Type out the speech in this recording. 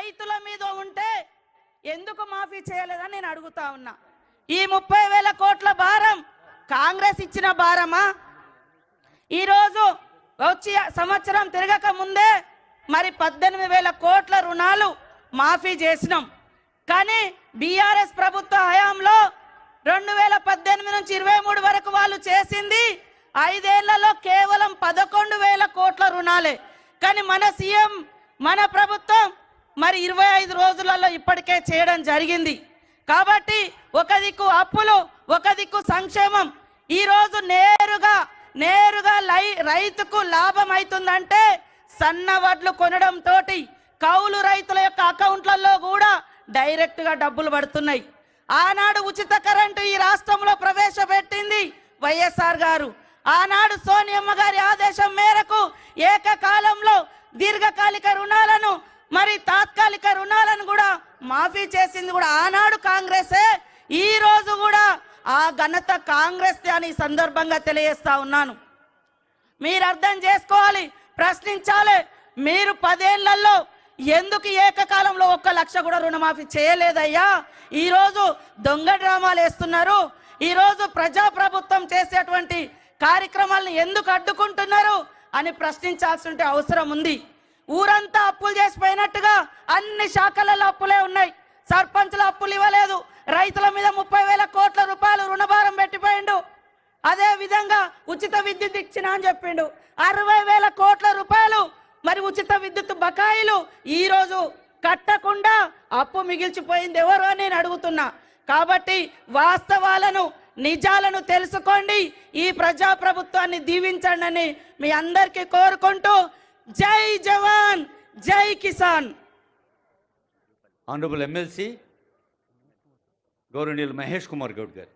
రైతుల మీద ఉంటే ఎందుకు మాఫీ చేయలేదని నేను అడుగుతా ఉన్నా. ఈ ముప్పై వేల కోట్ల భారం కాంగ్రెస్ ఇచ్చిన భారమా? ఈరోజు వచ్చే సంవత్సరం తిరగక ముందే మరి పద్దెనిమిది వేల కోట్ల రుణాలు మాఫీ చేసినాం. కానీ బీఆర్ఎస్ ప్రభుత్వ హయాంలో రెండు వేల పద్దెనిమిది నుంచి ఇరవై మూడు వరకు వాళ్ళు చేసింది ఐదేళ్ళలో కేవలం పదకొండు వేల కోట్ల రుణాలే. కానీ మన సీఎం మన ప్రభుత్వం మరి ఇరవై ఐదు రోజులలో ఇప్పటికే చేయడం జరిగింది. కాబట్టి ఒక దిక్కు అప్పులు ఒక దిక్కు సంక్షేమం. ఈరోజు నేరుగా నేరుగా లై రైతుకు లాభం అవుతుందంటే సన్న వడ్లు కొనడం తోటి కౌలు రైతుల యొక్క అకౌంట్లలో కూడా డైరెక్ట్గా డబ్బులు పడుతున్నాయి. ఆనాడు ఉచిత కరెంటు ఈ రాష్ట్రంలో ప్రవేశపెట్టింది వైఎస్ఆర్ గారు. ఆనాడు సోనియమ్మ గారి ఆదేశం మేరకు ఏకకాలంలో దీర్ఘకాలిక రుణ మరి తాత్కాలిక రుణాలను కూడా మాఫీ చేసింది కూడా ఆనాడు కాంగ్రెసే. ఈ రోజు కూడా ఆ ఘనత కాంగ్రెస్ అని సందర్భంగా తెలియజేస్తా ఉన్నాను. మీరు అర్థం చేసుకోవాలి ప్రశ్నించాలి. మీరు పదేళ్ళలో ఎందుకు ఏకకాలంలో ఒక్క లక్ష కూడా రుణమాఫీ చేయలేదయ్యా? ఈరోజు దొంగ డ్రామాలు వేస్తున్నారు. ఈరోజు ప్రజాప్రభుత్వం చేసేటువంటి కార్యక్రమాలను ఎందుకు అడ్డుకుంటున్నారు అని ప్రశ్నించాల్సిన అవసరం ఉంది. ఊరంతా అప్పులు చేసిపోయినట్టుగా అన్ని శాఖలలో అప్పులే ఉన్నాయి. సర్పంచుల అప్పులు ఇవ్వలేదు. రైతుల మీద ముప్పై వేల కోట్ల రూపాయలు రుణభారం పెట్టిపోయిండు. అదే విధంగా ఉచిత విద్యుత్ ఇచ్చిన అని చెప్పిండు. అరవై వేల కోట్ల రూపాయలు మరి ఉచిత విద్యుత్ బకాయిలు ఈ రోజు కట్టకుండా అప్పు మిగిల్చిపోయింది ఎవరు అని నేను అడుగుతున్నా. కాబట్టి వాస్తవాలను నిజాలను తెలుసుకోండి. ఈ ప్రజా ప్రభుత్వాన్ని దీవించండి అని మీ అందరికీ కోరుకుంటూ జై జవాన్ జై కిసాన్. ఆనరబుల్ ఎమ్మెల్సీ గౌరవనీయులు మహేష్ కుమార్ గౌడ్ గారు